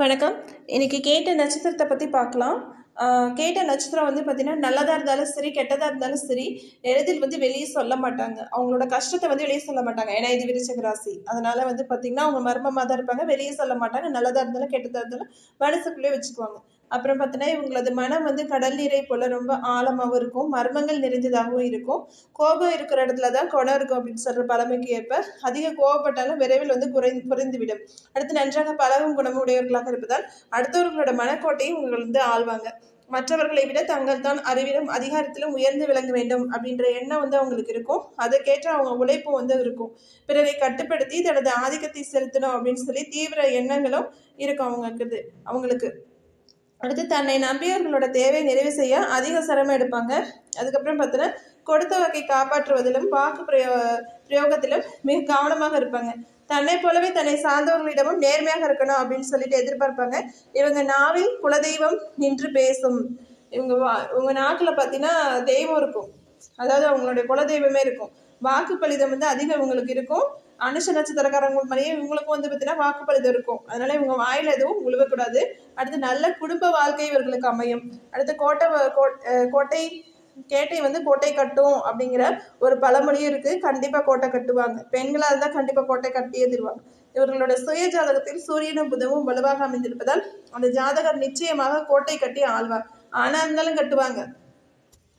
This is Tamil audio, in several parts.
வணக்கம். இன்னைக்கு கேட்ட நட்சத்திரத்தை பற்றி பார்க்கலாம். கேட்ட நட்சத்திரம் வந்து பார்த்திங்கன்னா நல்லதாக இருந்தாலும் சரி கெட்டதாக இருந்தாலும் சரி எளிதில் வந்து வெளியே சொல்ல மாட்டாங்க. அவங்களோட கஷ்டத்தை வந்து வெளியே சொல்ல மாட்டாங்க. ஏன்னா இது விருச்சக ராசி. அதனால் வந்து பார்த்திங்கன்னா அவங்க மர்மமாக தான் இருப்பாங்க. வெளியே சொல்ல மாட்டாங்க. நல்லதாக இருந்தாலும் கெட்டதாக இருந்தாலும் மனசுக்குள்ளேயே வச்சுக்குவாங்க. அப்புறம் பார்த்தோன்னா இவங்களது மனம் வந்து கடல் நீரை போல் ரொம்ப ஆழமாகவும் இருக்கும். மர்மங்கள் நிறைந்ததாகவும் இருக்கும். கோபம் இருக்கிற இடத்துல தான் குணம் இருக்கும் அப்படின்னு சொல்கிற பழமைக்கு ஏற்ப அதிக கோபப்பட்டாலும் விரைவில் வந்து குறை குறைந்துவிடும் அடுத்து நன்றாக பழகும் குணமுடையவர்களாக இருப்பதால் அடுத்தவர்களோட மனக்கோட்டையும் இவங்க வந்து ஆள்வாங்க. மற்றவர்களை விட தங்கள் தான் அறிவிலும் அதிகாரத்திலும் உயர்ந்து விளங்க வேண்டும் அப்படின்ற எண்ணம் வந்து அவங்களுக்கு இருக்கும். அதுக்கேற்ற அவங்க உழைப்பும் வந்து இருக்கும். பிறரை கட்டுப்படுத்தி தனது ஆதிக்கத்தை செலுத்தணும் அப்படின்னு சொல்லி தீவிர எண்ணங்களும் இருக்கும் அவங்களுக்கு அவங்களுக்கு. அடுத்து தன்னை நம்பியவர்களோட தேவையை நிறைவு செய்ய அதிக சிரமம் எடுப்பாங்க. அதுக்கப்புறம் பார்த்தோன்னா கொடுத்த வகை காப்பாற்றுவதிலும் வாக்கு பிரயோ பிரயோகத்திலும் மிக கவனமாக இருப்பாங்க. தன்னை போலவே தன்னை சார்ந்தவர்களிடமும் நேர்மையாக இருக்கணும் அப்படின்னு சொல்லிட்டு எதிர்பார்ப்பாங்க. இவங்க நாவில் குலதெய்வம் நின்று பேசும். இவங்க வா இவங்க நாக்கில் பார்த்தீங்கன்னா தெய்வம் இருக்கும். அதாவது அவங்களுடைய குலதெய்வமே இருக்கும். வாக்கு பலிதம் வந்து அதிகம் இவங்களுக்கு இருக்கும். அனுஷ நட்சத்திரக்காரங்க மாதிரியே இவங்களுக்கும் வந்து பார்த்தீங்கன்னா வாக்கு இருக்கும். அதனால இவங்க வாயில் எதுவும் உழுவக்கூடாது. அடுத்து நல்ல குடும்ப வாழ்க்கை இவர்களுக்கு அமையும். அடுத்து கோட்டை கோட்டை கேட்டை வந்து கோட்டை கட்டும் அப்படிங்கிற ஒரு பழமொழியும் இருக்கு. கண்டிப்பாக கோட்டை கட்டுவாங்க. பெண்களாக இருந்தால் கண்டிப்பாக கோட்டை கட்டியே தருவாங்க இவர்களோட சுய ஜாதகத்தில் சூரியனும் புதமும் வலுவாக அமைந்திருப்பதால் அந்த ஜாதகர் நிச்சயமாக கோட்டை கட்டி ஆழ்வார். ஆனா இருந்தாலும் கட்டுவாங்க.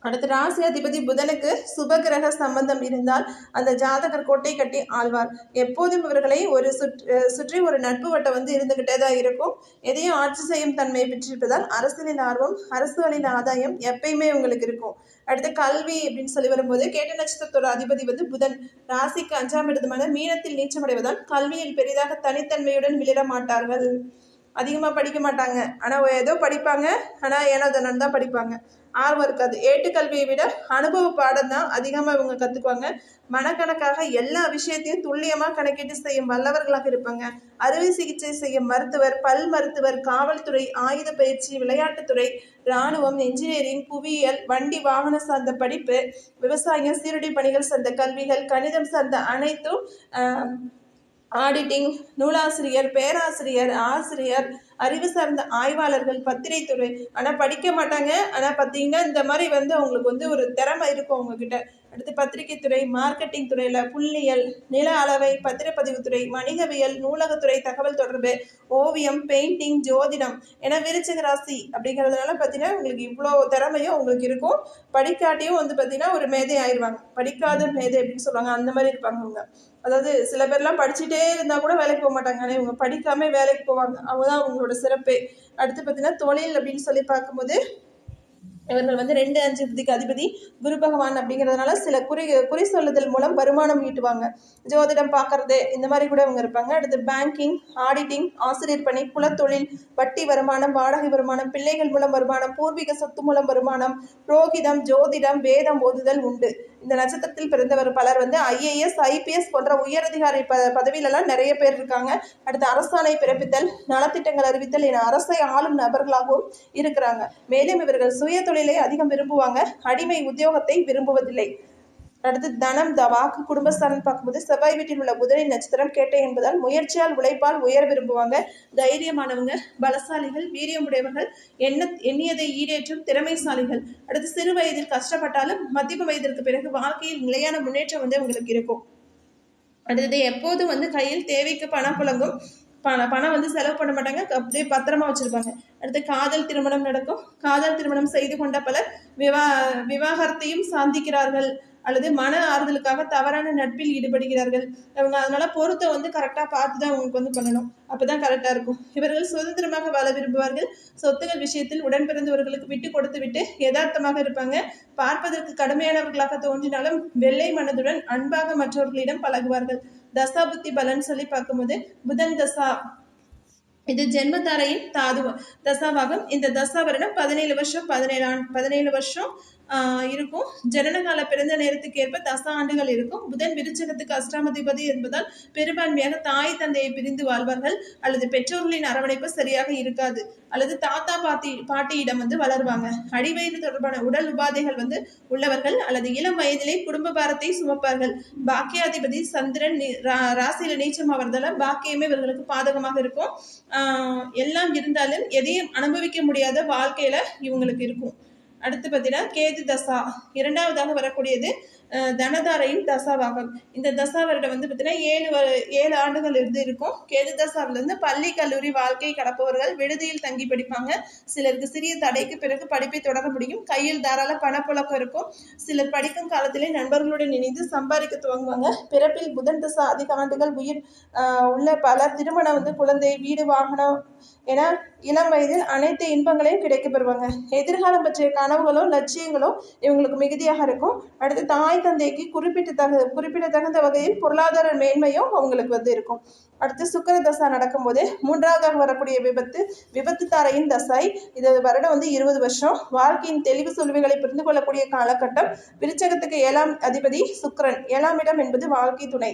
அடுத்து ராசி அதிபதி புதனுக்கு சுபகிரக சம்பந்தம் இருந்தால் அந்த ஜாதகர் கோட்டை கட்டி ஆழ்வார் எப்போதும் இவர்களை ஒரு சுற்று சுற்றி ஒரு நட்பு வட்டம் வந்து இருந்துகிட்டே தான் இருக்கும். எதையும் ஆட்சி செய்யும் தன்மையை பெற்றிருப்பதால் அரசியலின் ஆர்வம் அரசுகளின் ஆதாயம் எப்பயுமே உங்களுக்கு இருக்கும். அடுத்து கல்வி அப்படின்னு சொல்லி வரும்போது கேட்ட நட்சத்திரத்தோட அதிபதி வந்து புதன். ராசிக்கு அஞ்சாம் இடத்துமான மீனத்தில் நீச்சமடைவதால் கல்வியில் பெரிதாக தனித்தன்மையுடன் விளிர மாட்டார்கள். அதிகமாக படிக்க மாட்டாங்க. ஆனால் ஏதோ படிப்பாங்க. ஆனால் ஏனோ தானோன்னு தான் படிப்பாங்க. ஆர்வம் இருக்காது. ஏட்டுக்கல்வியை விட அனுபவ பாடம் தான் அதிகமாக இவங்க கற்றுக்குவாங்க மனக்கணக்காக எல்லா விஷயத்தையும் துல்லியமாக கணக்கிட்டு செய்யும் வல்லவர்களாக இருப்பாங்க. அறுவை சிகிச்சை செய்யும் மருத்துவர் பல் மருத்துவர் காவல்துறை ஆயுத பயிற்சி விளையாட்டுத்துறை இராணுவம் இன்ஜினியரிங் புவியியல் வண்டி வாகனம் சார்ந்த படிப்பு விவசாயம் சீருடை பணிகள் சார்ந்த கல்விகள் கணிதம் சார்ந்த அனைத்தும் ஆடிட்டிங் நூலாசிரியர் பேராசிரியர் ஆசிரியர் அறிவு சார்ந்த ஆய்வாளர்கள் பத்திரிகைத்துறை ஆனால் படிக்க மாட்டாங்க. ஆனால் பார்த்தீங்கன்னா இந்த மாதிரி வந்து அவங்களுக்கு வந்து ஒரு திறமை இருக்கும் அவங்கக்கிட்ட அடுத்து பத்திரிகைத்துறை மார்க்கெட்டிங் துறையில் புள்ளியியல் நில அளவை பத்திரப்பதிவுத்துறை வணிகவியல் நூலகத்துறை தகவல் தொடர்பு ஓவியம் பெயிண்டிங் ஜோதிடம் ஏன்னா விருச்சிக ராசி அப்படிங்கிறதுனால பார்த்தீங்கன்னா உங்களுக்கு இவ்வளோ திறமையும் உங்களுக்கு இருக்கும். படிக்காட்டியும் வந்து பார்த்தீங்கன்னா ஒரு மேதை ஆயிடுவாங்க படிக்காத மேதை அப்படின்னு சொல்லுவாங்க. அந்த மாதிரி இருப்பாங்க அவங்க அதாவது சில பேர்லாம் படிச்சுட்டே இருந்தால் கூட வேலைக்கு போக மாட்டாங்க. ஆனால் இவங்க படிக்காமல் வேலைக்கு போவாங்க. அவங்க தான் அவங்களோட சிறப்பு. அடுத்து பார்த்தீங்கன்னா தொழில் அப்படின்னு சொல்லி பார்க்கும்போது இவர்கள் வந்து ரெண்டு அஞ்சு விதிக்கு அதிபதி குரு பகவான் அப்படிங்கிறதுனால சில குறி குறி சொல்லுதல் மூலம் வருமானம் ஈட்டுவாங்க. ஜோதிடம் பார்க்கறது இந்த மாதிரி கூட இவங்க இருப்பாங்க. அடுத்து பேங்கிங் ஆடிட்டிங் ஆசிரியர் பணி குலத்தொழில் வட்டி வருமானம் வாடகை வருமானம் பிள்ளைகள் மூலம் வருமானம் பூர்வீக சொத்து மூலம் வருமானம் புரோகிதம் ஜோதிடம் வேதம் ஓதுதல் உண்டு. இந்த நட்சத்திரத்தில் பிறந்தவர் பலர் வந்து ஐஏஎஸ் ஐபிஎஸ் போன்ற உயரதிகாரி ப பதவியிலலாம் நிறைய பேர் இருக்காங்க. அடுத்து அரசாணை பிறப்பித்தல் நலத்திட்டங்கள் அறிவித்தல் என அரசை ஆளும் நபர்களாகவும் இருக்கிறாங்க. மேலும் இவர்கள் சுய தொழிலை அதிகம் விரும்புவாங்க. அடிமை உத்தியோகத்தை விரும்புவதில்லை. அடுத்து தனம் த வாக்கு குடும்பஸ்தானம் பார்க்கும்போது செவ்வாய் வீட்டில் உள்ள புதனின் நட்சத்திரம் கேட்டை என்பதால் முயற்சியால் உழைப்பால் உயர விரும்புவாங்க. தைரியமானவங்க பலசாலிகள் வீரியமுடையவர்கள் எண்ண எண்ணியதை ஈடேற்றும் திறமைசாலிகள். அடுத்து சிறு வயதில் கஷ்டப்பட்டாலும் மத்திய வயதிற்கு பிறகு வாழ்க்கையில் நிலையான முன்னேற்றம் வந்து உங்களுக்கு இருக்கும். அடுத்தது எப்போதும் வந்து கையில் தேவைக்கு பணம் புழங்கும். பணம் பணம் வந்து செலவு பண்ண மாட்டாங்க. அப்படியே பத்திரமா வச்சிருப்பாங்க. அடுத்து காதல் திருமணம் நடக்கும். காதல் திருமணம் செய்து கொண்ட பலர் விவா விவாகரத்தையும் சாந்திக்கிறார்கள் அல்லது மன ஆறுதலுக்காக தவறான நட்பில் ஈடுபடுகிறார்கள். அவங்க அதனால பொருத்தை வந்து கரெக்டாக பார்த்து தான் அவங்களுக்கு வந்து பண்ணணும். அப்பதான் கரெக்டாக இருக்கும். இவர்கள் சுதந்திரமாக வாழ விரும்புவார்கள். சொத்துகள் விஷயத்தில் உடன் பிறந்தவர்களுக்கு விட்டு கொடுத்து விட்டு யதார்த்தமாக இருப்பாங்க. பார்ப்பதற்கு கடுமையானவர்களாக தோன்றினாலும் வெள்ளை மனதுடன் அன்பாக மற்றவர்களிடம் பழகுவார்கள். தசா புத்தி பலன் சொல்லி பார்க்கும்போது புதன் தசா இது ஜென்மதாரையின் தாது தசாவாகும். இந்த தசா வருடம் பதினேழு வருஷம் பதினேழு ஆண் பதினேழு வருஷம் இருக்கும். ஜனனகால பிறந்த நேரத்துக்கு ஏற்ப தச ஆண்டுகள் இருக்கும். புதன் விருச்சகத்துக்கு அஷ்டாமதிபதி என்பதால் பெரும்பான்மையாக தாய் தந்தையை பிரிந்து வாழ்வார்கள். அல்லது பெற்றோர்களின் அரவணைப்பு சரியாக இருக்காது. அல்லது தாத்தா பாட்டி பாட்டியிடம் வந்து வளருவாங்க. அடிவயிறு தொடர்பான உடல் உபாதைகள் வந்து உள்ளவர்கள். அல்லது இளம் வயதிலே குடும்ப பாரத்தை சுமப்பார்கள். பாக்கியாதிபதி சந்திரன் ரா- ராசியில நீச்சம் அவர்தால பாக்கியமே இவர்களுக்கு பாதகமாக இருக்கும். எல்லாம் இருந்தாலும் எதையும் அனுபவிக்க முடியாத வாழ்க்கையில இவங்களுக்கு இருக்கும். அடுத்து பார்த்தீங்கன்னா கேது தசா இரண்டாவதாக வரக்கூடியது தனதாரையில் தசாவாகம் இந்த தசா வருடம் வந்து பார்த்தீங்கன்னா ஏழு வ- ஏழு ஆண்டுகள் இருந்து இருக்கும். கேது தசாவிலிருந்து பள்ளி கல்லூரி வாழ்க்கை கடப்பவர்கள் விடுதியில் தங்கி படிப்பாங்க. சிலருக்கு சிறிய தடைக்கு பிறகு படிப்பை தொடர முடியும். கையில் தாராள பணப்புழக்கம் இருக்கும். சிலர் படிக்கும் காலத்திலே நண்பர்களுடன் இணைந்து சம்பாதிக்க துவங்குவாங்க. பிறப்பில் புதன் தசா அதிக ஆண்டுகள் உயிர் உள்ள பலர் திருமணம் வந்து குழந்தை வீடு வாகனம் என இளம் வயதில் அனைத்து இன்பங்களையும் கிடைக்க பெறுவாங்க. எதிர்காலம் பற்றிய கனவுகளோ லட்சியங்களோ இவங்களுக்கு மிகுதியாக இருக்கும். அடுத்து தாய் தந்தைக்கு குறிப்பிட்ட தகு குறிப்பிடத்தகுந்த வகையில் பொருளாதார மேன்மையும் அவங்களுக்கு வந்து இருக்கும். அடுத்து சுக்கர தசா நடக்கும்போது மூன்றாவதாக வரக்கூடிய விபத்து விபத்து தாரையின் தசை. இது வருடம் வந்து இருபது வருஷம். வாழ்க்கையின் தெளிவு சொல்விகளை புரிந்து கொள்ளக்கூடிய காலகட்டம். விருச்சகத்துக்கு ஏழாம் அதிபதி சுக்கிரன். ஏழாம் இடம் என்பது வாழ்க்கை துணை.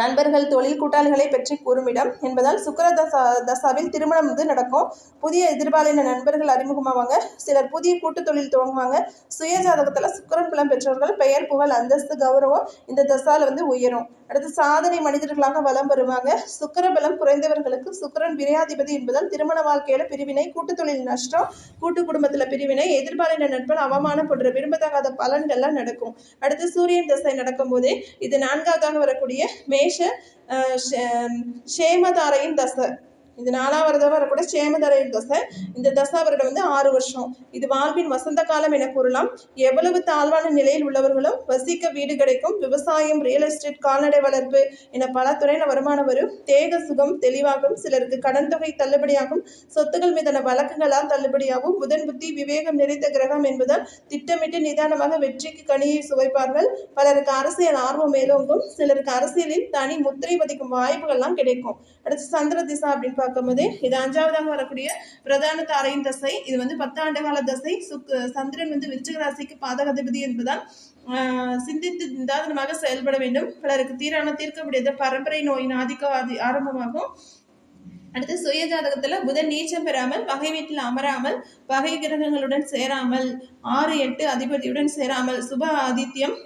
நண்பர்கள் தொழில் கூட்டாளிகளை பற்றி கூறும் இடம் என்பதால் சுக்கர தசா தசாவில் திருமணம் வந்து நடக்கும். புதிய எதிர்பாலின நண்பர்கள் அறிமுகமாவாங்க. சிலர் புதிய கூட்டு தொழில் துவங்குவாங்க. சுய ஜாதகத்தில் சுக்கிரன் பலம் பெற்றவர்கள் பெயர் புகழ் அந்தஸ்து கௌரவம் இந்த தசால வந்து உயரும். அடுத்து சாதனை மனிதர்களாக வலம் வருவாங்க. சுக்கர பலம் குறைந்தவர்களுக்கு சுக்கிரன் விரையாதிபதி என்பதால் திருமண வாழ்க்கையில பிரிவினை கூட்டு தொழில் நஷ்டம் கூட்டு குடும்பத்துல பிரிவினை எதிர்பாலின நண்பன் அவமானம் போன்ற விரும்பத்தகாத பலன்கள்லாம் நடக்கும். அடுத்து சூரியன் தசை நடக்கும் போதே இது நான்காவதாக வரக்கூடிய மே शेष क्षेमदारयं दश இது நாலாவது வர கூட சேமதரையில் தசை. இந்த தசா வருடம் வந்து ஆறு வருஷம். இது வாழ்வின் வசந்த காலம் என கூறலாம். எவ்வளவு தாழ்வான நிலையில் உள்ளவர்களும் வசிக்க வீடு கிடைக்கும். விவசாயம் ரியல் எஸ்டேட் கால்நடை வளர்ப்பு என பல துறையில வருமானம் வரும். தேக சுகம் தெளிவாகும். சிலருக்கு கடன் தொகை தள்ளுபடியாகும். சொத்துக்கள் மீதான வழக்குகளால் தள்ளுபடியாகும். புதன் புத்தி விவேகம் நிறைந்த கிரகம் என்பதால் திட்டமிட்டு நிதானமாக வெற்றிக்கு கனியை சுவைப்பார்கள். பலருக்கு அரசியல் ஆர்வம் மேலோங்கும். சிலருக்கு அரசியலில் தனி முத்திரை பதிக்கும் வாய்ப்புகள்லாம் கிடைக்கும். அடுத்து சந்திர திசா அப்படின்னு பார்க்கும்போது இது அஞ்சாவதாக வரக்கூடிய பிரதான தாரையின் தசை இது வந்து பத்தாண்டு கால தசை. சுக் சந்திரன் வந்து விருச்சிக ராசிக்கு பாதகாதிபதி என்பதால் ஆஹ், சிந்தித்து நிதானமாக செயல்பட வேண்டும். பலருக்கு தீரான தீர்க்க முடியாத பரம்பரை நோயின் ஆதிக்கம் ஆதி ஆரம்பமாகும். அடுத்து சுய ஜாதகத்துல புதன் நீச்சம் பெறாமல் பகை வீட்டில் அமராமல் பகை கிரகங்களுடன் சேராமல் ஆறு எட்டு அதிபதியுடன் சேராமல் சுப ஆதித்யம்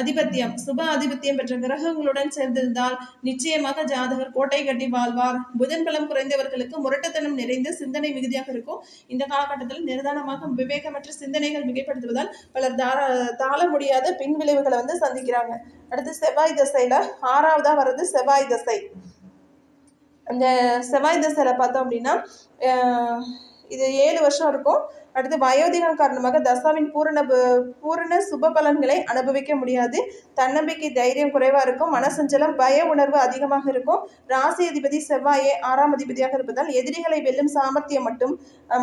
அதிபத்தியம் சுப ஆதிபத்தியம் பெற்ற கிரகங்களுடன் சேர்ந்திருந்தால் நிச்சயமாக ஜாதகர் கோட்டை கட்டி வாழ்வார். புதன் பலம் குறைந்தவர்களுக்கு முரட்டுத்தனம் நிறைந்த சிந்தனை மிகுதியாக இருக்கும். இந்த காலகட்டத்தில் நிர்தானமாக விவேகமற்ற சிந்தனைகள் மிகைப்படுத்துவதால் பலர் தார தாழ முடியாத பின் விளைவுகளை வந்து சந்திக்கிறாங்க. அடுத்து செவ்வாய் தசையில் ஆறாவதா வர்றது செவ்வாய் தசை. அந்த செவ்வாய் தசையில் பார்த்தோம் அப்படின்னா இது ஏழு வருஷம் இருக்கும். அடுத்து வயோதிகம் காரணமாக தசாவின் பூரண பூரண சுப பலன்களை அனுபவிக்க முடியாது. தன்னம்பிக்கை தைரியம் குறைவாக இருக்கும். மனசஞ்சலம் பய உணர்வு அதிகமாக இருக்கும். ராசி அதிபதி செவ்வாயே ஆறாம் அதிபதியாக இருப்பதால் எதிரிகளை வெல்லும் சாமர்த்தியம் மட்டும்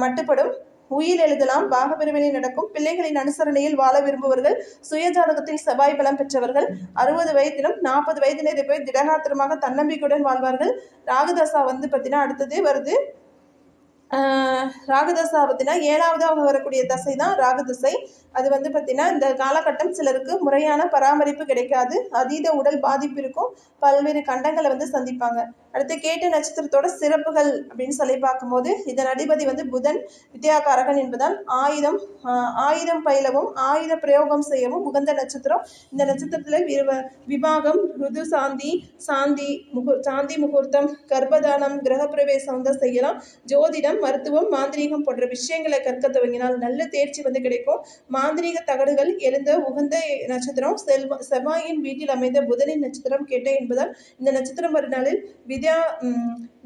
மட்டுப்படும். உயிர் எழுதலாம். பாகப்பிரிவினை நடக்கும் பிள்ளைகளின் அனுசரணையில் வாழ விரும்புவர்கள் சுயஜாதகத்தில் செவ்வாய் பலம் பெற்றவர்கள் அறுபது வயதிலும் நாற்பது வயதினரை போய் திடகாத்திரமாக தன்னம்பிக்கையுடன் வாழ்வார்கள். ராகுதாசா வந்து பார்த்தீங்கன்னா அடுத்தது வருது. ராகுதசா பார்த்தீங்கன்னா ஏழாவதாக வரக்கூடிய தசை தான் ராகுதசை. அது வந்து பார்த்தீங்கன்னா இந்த காலகட்டம் சிலருக்கு முறையான பராமரிப்பு கிடைக்காது. அதீத உடல் பாதிப்பு இருக்கும். பல்வேறு கண்டங்களை வந்து சந்திப்பாங்க. அடுத்து கேட்ட நட்சத்திரத்தோட சிறப்புகள் அப்படின்னு சொல்லி பார்க்கும்போது இதன் அதிபதி வந்து புதன். வித்யாகாரகன் என்பதால் ஆயுதம் ஆயுதம் பயிலவும் ஆயுத பிரயோகம் செய்யவும் உகந்த நட்சத்திரம். இந்த நட்சத்திரத்தில் விருவ விவாகம் ருது சாந்தி சாந்தி முகு சாந்தி முகூர்த்தம் கர்ப்பதானம் கிரகப்பிரவேசம் வந்து செய்யலாம். ஜோதிடம் மருத்துவம் மாந்திரீகம் போன்ற விஷயங்களை கற்க துவங்கினால் நல்ல தேர்ச்சி வந்து கிடைக்கும். மாந்திரீக தகடுகள் எழுந்த உகந்த நட்சத்திரம் செல்வ செவ்வாயின் வீட்டில் அமைந்த புதனின் நட்சத்திரம் கேட்ட என்பதால் இந்த நட்சத்திரம் வருநாளில் வித்யா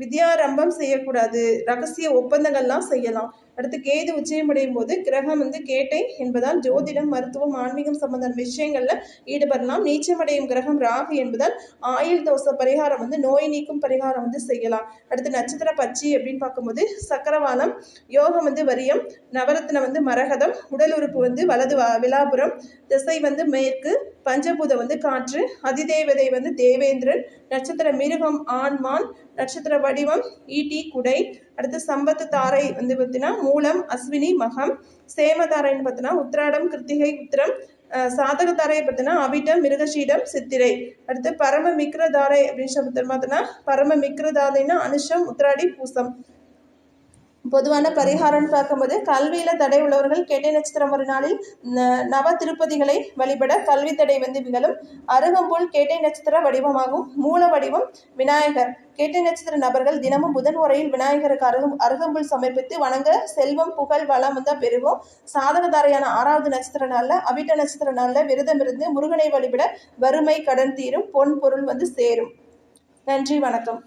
வித்யாரம்பம் செய்யக்கூடாது. ரகசிய ஒப்பந்தங்கள்லாம் செய்யலாம். அடுத்து கேது உச்சயமடையும் போது கிரகம் வந்து கேட்டை என்பதால் ஜோதிடம் மருத்துவம் ஆன்மீகம் சம்பந்தமான விஷயங்கள்ல ஈடுபடலாம். நீச்சமடையும் கிரகம் ராகு என்பதால் ஆயுள் தோச பரிகாரம் வந்து நோய் நீக்கும் பரிகாரம் வந்து செய்யலாம். அடுத்து நட்சத்திர பச்சி அப்படின்னு பார்க்கும்போது சக்கரவாளம் யோகம் வந்து வரியம் நவரத்தின வந்து மரகதம் உடல் உறுப்பு வந்து வலது விழாபுரம் திசை வந்து மேற்கு பஞ்சபூதம் வந்து காற்று அதிதேவதை வந்து தேவேந்திரன் நட்சத்திர மிருகம் ஆண்மான் நட்சத்திர வடிவம் ஈட்டி குடை அடுத்து சம்பத்து தாரை வந்து பார்த்தீங்கன்னா மூலம் அஸ்வினி மகம் சேமதாரைன்னு பார்த்தீங்கன்னா உத்திராடம் கிருத்திகை உத்திரம் சாதக தாரையை பார்த்தீங்கன்னா அவிட்டம் மிருகசீடம் சித்திரை. அடுத்து பரம மிக்ரதாரை அப்படின்னு சொல்லி பார்த்தோம்னா பரம மிக்ரதாதைன்னா அனுஷம் உத்திராடி பூசம். பொதுவான பரிகாரம்னு பார்க்கும்போது கல்வியில் தடை உள்ளவர்கள் கேட்டை நட்சத்திரம் ஒரு நாளில் ந- நவ திருப்பதிகளை வழிபட கல்வி தடை வந்து நிகழும் அருகம்புல் கேட்டை நட்சத்திர வடிவமாகும். மூல வடிவம் விநாயகர். கேட்டை நட்சத்திர நபர்கள் தினமும் புதன் உரையில் விநாயகருக்கு அருகம் அருகம்புல் சமர்ப்பித்து வணங்க செல்வம் புகழ் வளம் தான் பெருகும். சாதகதாரையான ஆறாவது நட்சத்திர நாளில் அவிட்ட நட்சத்திர நாளில் விரதம் இருந்து முருகனை வழிபட வறுமை கடன் தீரும் பொன் பொருள் வந்து சேரும். நன்றி வணக்கம்.